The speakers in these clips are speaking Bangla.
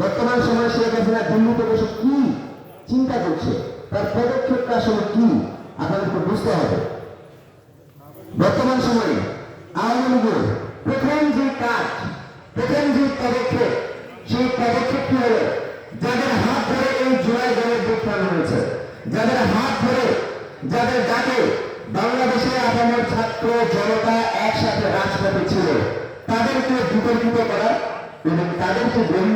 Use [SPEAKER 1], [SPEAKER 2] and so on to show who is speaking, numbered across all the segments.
[SPEAKER 1] বর্তমান সময়ে শেখ হাসিনা দিল্লিতে বসে কি চিন্তা করছে? তার পদক্ষেপটা আসলে কি? আপনাদেরকে বুঝতে হবে। বর্তমান সময়ে আওয়ামী লীগের প্রথম যে কাজ, প্রথম যে পদক্ষেপ, সেই পদক্ষেপটি হলো যাদের হাত ধরে এই জুলাই দলের বিপ্লব হয়েছে, যাদের হাত ধরে, যাদের ডাকে বাংলাদেশে আগামের ছাত্র জনতা একসাথে রাজপথে ছিল, তাদেরকে বিতর্কিত করা এবং তাদেরকে জায়গার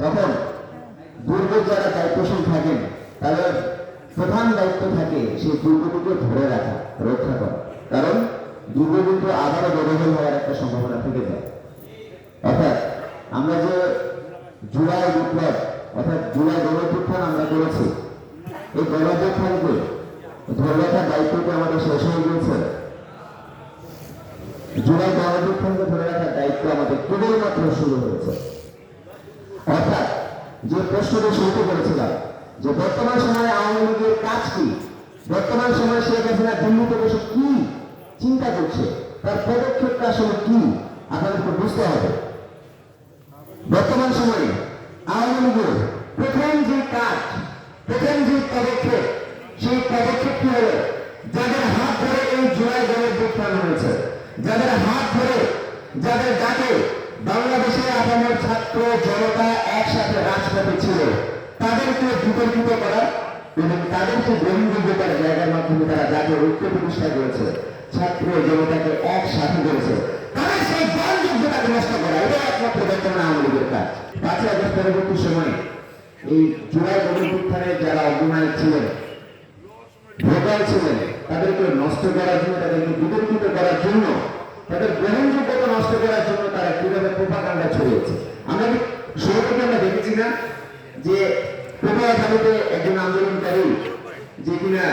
[SPEAKER 1] তখন দুর্গের যারা দায়িত্বশীল থাকেন তাদের প্রধান দায়িত্ব থাকে সেই দুর্গটিকে ধরে রাখা, রক্ষা করা। কারণ দুর্গ কিন্তু আবারও ব্যবহার হওয়ার একটা সম্ভাবনা থেকে যায়। অর্থাৎ আমরা যে জুলাই বিপ্লব, অর্থাৎ জুলাই গণপুত্থান আমরা করেছি, এই গণপুত্থানকে ধরে রাখার দায়িত্বটি আমাদের শেষ হয়ে গিয়েছে। জুলাই গণপুত্থানকে ধরে রাখার দায়িত্ব আমাদের কেবলমাত্র শুরু হয়েছে। অর্থাৎ যে প্রশ্নটি করেছিলাম যে বর্তমান সময়ে আওয়ামী লীগের কাজ কি? বর্তমান সময়ে শেখ হাসিনা দিল্লিতে বসে কি চিন্তা করছে? তার পদক্ষেপটা আসলে কি? আপনাদেরকে বুঝতে হবে। বর্তমান সময়ে আওয়ামী লীগের প্রথম যে কাজ, প্রথম যে পদক্ষেপ, সেই পদক্ষেপটি হলো? যাদের হাত ধরে এই জুলাই দলের হয়েছে, যাদের হাত ধরে, যাদের ডাকে বাংলাদেশে আগামের ছাত্র জনতা রাজপথে ছিল তাদেরকে বিতর্কিত করা এবং তাদেরকে গ্রহণযোগ্যতার জায়গার মাধ্যমে তারা জাতীয় ঐক্য প্রতিষ্ঠা করেছে, ছাত্র জনতাকে একসাথে করেছে, তাদের সেই নষ্ট করা এটা একমাত্র কাজ। পাঁচই আগস্ট পরবর্তী এই গণপুত্থানে যারা ছিলেন, ভোটার ছিলেন, তাদেরকে নষ্ট করার জন্য, তাদেরকে বিতর্কিত করার জন্য, তাদের গ্রহণযোগ্যতা নষ্ট করার জন্য তারা কীভাবে ছড়িয়েছে? আমরা কি শুরু থেকে আমরা না যে পটুয়াখালীতে একজন আন্দোলনকারী যে কিনা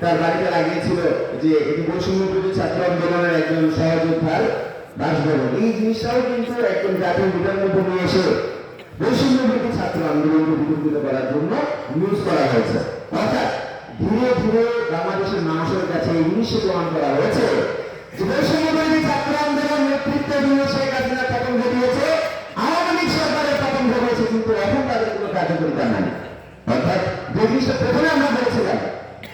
[SPEAKER 1] তার বাড়িতে লাগিয়েছিল যে এটি বৈষম্য ছাত্র আন্দোলনের একজন সহযোদ্ধার বাসভবন। এই জিনিসটাও কিন্তু একজন জাতীয় মিডিয়ার মধ্যে নিয়ে এসে বৈষম্য ছাত্র আন্দোলনকে বিতর্কিত করার জন্য ইউজ করা হয়েছে। অর্থাৎ ধীরে ধীরে বাংলাদেশের মানুষের কাছে এই জিনিসটি প্রমাণ করা হয়েছে কার্যকরিতা নাই অর্থাৎ যে জিনিসটা প্রথমে আমরা বলেছিলাম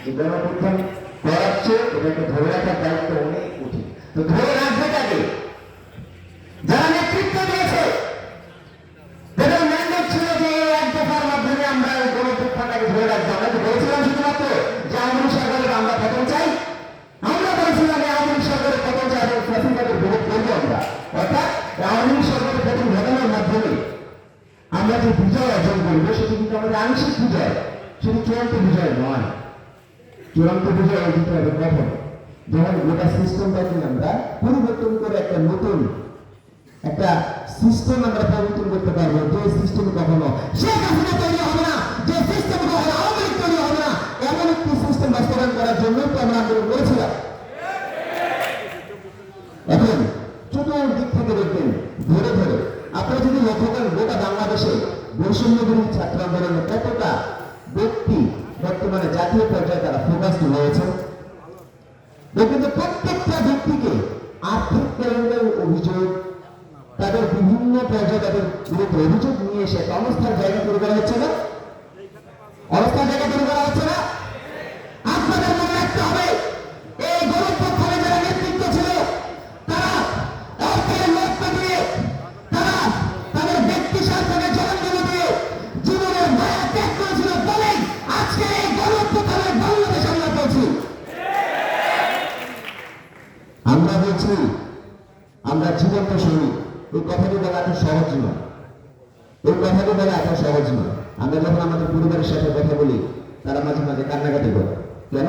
[SPEAKER 1] যে গণপ্রধান করাচ্ছে, এটাকে ধরে রাখার দায়িত্ব অনেক কঠিন। তো ধরে রাখবে তাকে করব সেটি কিন্তু আমাদের আংশিক বিজয় সেটি চূড়ান্ত বিজয় নয়। চূড়ান্ত বিজয় অর্জিত হবে কখন? যখন গোটা সিস্টেমটাকে আমরা পরিবর্তন করে একটা নতুন, একটা সিস্টেম আমরা পরিবর্তন করতে পারব, যে সিস্টেম কখনো শেখ হাসিনা তৈরি হবে না, যে সিস্টেম কখনো আওয়ামী তৈরি হবে না, এমন একটি সিস্টেম বাস্তবায়ন করার জন্য তো আমরা আন্দোলন করেছিলাম। এখন চতুর্দিক থেকে দেখবেন, ধরে ধরে, আপনারা যদি লক্ষ্য করেন গোটা বাংলাদেশে বৈষম্য বিরোধী ছাত্র আন্দোলনে কতটা ব্যক্তি বর্তমানে জাতীয় পর্যায়ে তারা ফোকাসড হয়েছে কিন্তু প্রত্যেকটা ব্যক্তিকে আর্থিক কেলেঙ্কারের অভিযোগ, তাদের বিভিন্ন পর্যায়ে তাদের বিরুদ্ধে অভিযোগ নিয়ে এসে কর্মস্থান জায়গা করে দেওয়া হচ্ছে। আমরা আমরা জীবন্ত সৈনিক এই কথাটি বলা এত সহজ নয়। এই কথাটি বলা এত সহজ নয়। আমরা যখন আমাদের পরিবারের সাথে কথা বলি, তারা মাঝে মাঝে কান্নাকাটি করে। কেন?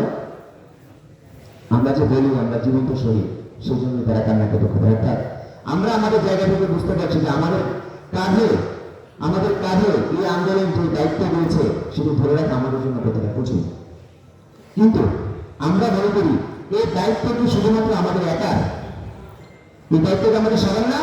[SPEAKER 1] আমরা যে বলি, আমরা জীবন্ত শহীদ সেই জন্য তারা কান্নাকাটি করে। অর্থাৎ আমরা আমাদের জায়গা থেকে বুঝতে পারছি যে আমাদের কাঁধে আমাদের কাঁধে এই আন্দোলন যে দায়িত্ব রয়েছে, সেটা ধরে রাখা আমাদের জন্য কতটা কঠিন। কিন্তু আমরা মনে করি, এই দায়িত্ব কি শুধুমাত্র আমাদের একার? এই দায়িত্ব কি আমাদের সবার না